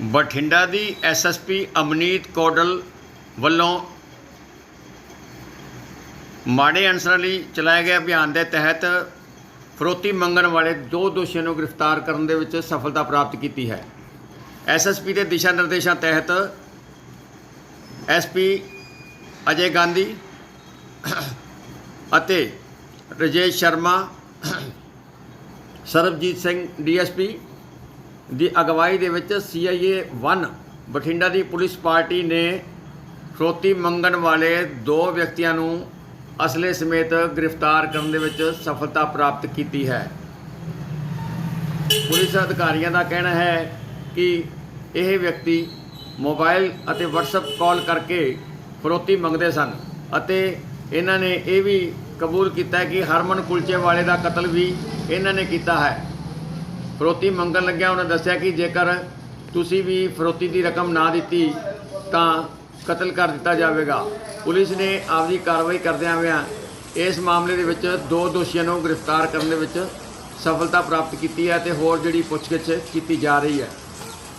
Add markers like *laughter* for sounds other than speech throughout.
ਬਠਿੰਡਾ ਦੀ ਐਸਐਸਪੀ ਅਮਨੀਤ ਕੋਡਲ ਵੱਲੋਂ ਮਾੜੇ ਅਨਸਰਾਂ ਲਈ ਚਲਾਏ ਗਏ ਅਭਿਆਨ ਦੇ ਤਹਿਤ ਫਰੋਤੀ ਮੰਗਣ ਵਾਲੇ ਦੋ ਦੋਸ਼ੀਆਂ ਨੂੰ ਗ੍ਰਿਫਤਾਰ ਕਰਨ ਦੇ ਵਿੱਚ ਸਫਲਤਾ ਪ੍ਰਾਪਤ ਕੀਤੀ ਹੈ। ਐਸਐਸਪੀ ਦੇ ਦਿਸ਼ਾ ਨਿਰਦੇਸ਼ਾਂ ਤਹਿਤ ਐਸਪੀ ਅਜੇ ਗਾਂਧੀ ਅਤੇ ਰਜੇਸ਼ ਸ਼ਰਮਾ, ਸਰਬਜੀਤ ਸਿੰਘ ਡੀਐਸਪੀ ਦੀ ਅਗਵਾਈ ਦੇ ਵਿੱਚ ਸੀਆਈਏ 1 ਬਠਿੰਡਾ ਦੀ ਪੁਲਿਸ ਪਾਰਟੀ ਨੇ ਫਰੋਤੀ ਮੰਗਣ ਵਾਲੇ ਦੋ ਵਿਅਕਤੀਆਂ ਨੂੰ ਅਸਲੇ ਸਮੇਤ ਗ੍ਰਿਫਤਾਰ ਕਰਨ ਦੇ ਵਿੱਚ ਸਫਲਤਾ ਪ੍ਰਾਪਤ ਕੀਤੀ ਹੈ। ਪੁਲਿਸ ਅਧਿਕਾਰੀਆਂ ਦਾ ਕਹਿਣਾ ਹੈ ਕਿ ਇਹ ਵਿਅਕਤੀ ਮੋਬਾਈਲ ਅਤੇ WhatsApp ਕਾਲ ਕਰਕੇ ਫਰੋਤੀ ਮੰਗਦੇ ਸਨ ਅਤੇ ਇਹਨਾਂ ਨੇ ਇਹ ਵੀ ਕਬੂਲ ਕੀਤਾ ਕਿ ਹਰਮਨ ਕੁਲਚੇ ਵਾਲੇ ਦਾ ਕਤਲ ਵੀ ਇਹਨਾਂ ਨੇ ਕੀਤਾ ਹੈ। ਫਰੋਤੀ ਮੰਗਣ ਲੱਗਿਆ, ਉਹਨੇ ਦੱਸਿਆ ਕਿ ਜੇਕਰ ਤੁਸੀਂ ਵੀ ਫਰੋਤੀ ਦੀ ਰਕਮ ਨਾ ਦਿੱਤੀ, ਤਾਂ ਕਤਲ ਕਰ ਦਿੱਤਾ ਜਾਵੇਗਾ। ਪੁਲਿਸ ਨੇ ਆਪਦੀ ਕਾਰਵਾਈ ਕਰਦਿਆਂ ਹੋਇਆਂ ਇਸ ਮਾਮਲੇ ਦੇ ਵਿੱਚ ਦੋ ਦੋਸ਼ੀਆਂ ਨੂੰ ਗ੍ਰਿਫਤਾਰ ਕਰਨ ਦੇ ਵਿੱਚ ਸਫਲਤਾ ਪ੍ਰਾਪਤ ਕੀਤੀ ਹੈ ਤੇ ਹੋਰ ਜਿਹੜੀ ਪੁੱਛਗਿੱਛ ਕੀਤੀ ਜਾ ਰਹੀ ਹੈ।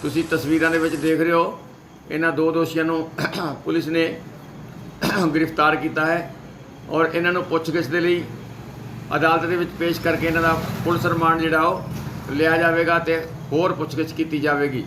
ਤੁਸੀਂ ਤਸਵੀਰਾਂ ਦੇ ਵਿੱਚ ਦੇਖ ਰਹੇ ਹੋ, ਇਹਨਾਂ ਦੋ ਦੋਸ਼ੀਆਂ ਨੂੰ *coughs* ਪੁਲਿਸ ਨੇ *coughs* ਗ੍ਰਿਫਤਾਰ ਕੀਤਾ ਹੈ ਔਰ ਇਹਨਾਂ ਨੂੰ ਪੁੱਛਗਿੱਛ ਦੇ ਲਈ ਅਦਾਲਤ ਦੇ ਵਿੱਚ ਪੇਸ਼ ਕਰਕੇ ਇਹਨਾਂ ਦਾ ਪੁਲਿਸ ਰਿਮਾਂਡ ਜਿਹੜਾ ਉਹ ਲਿਆ ਜਾਵੇਗਾ ਤੇ ਹੋਰ ਪੁੱਛਗਿੱਛ ਕੀਤੀ ਜਾਵੇਗੀ।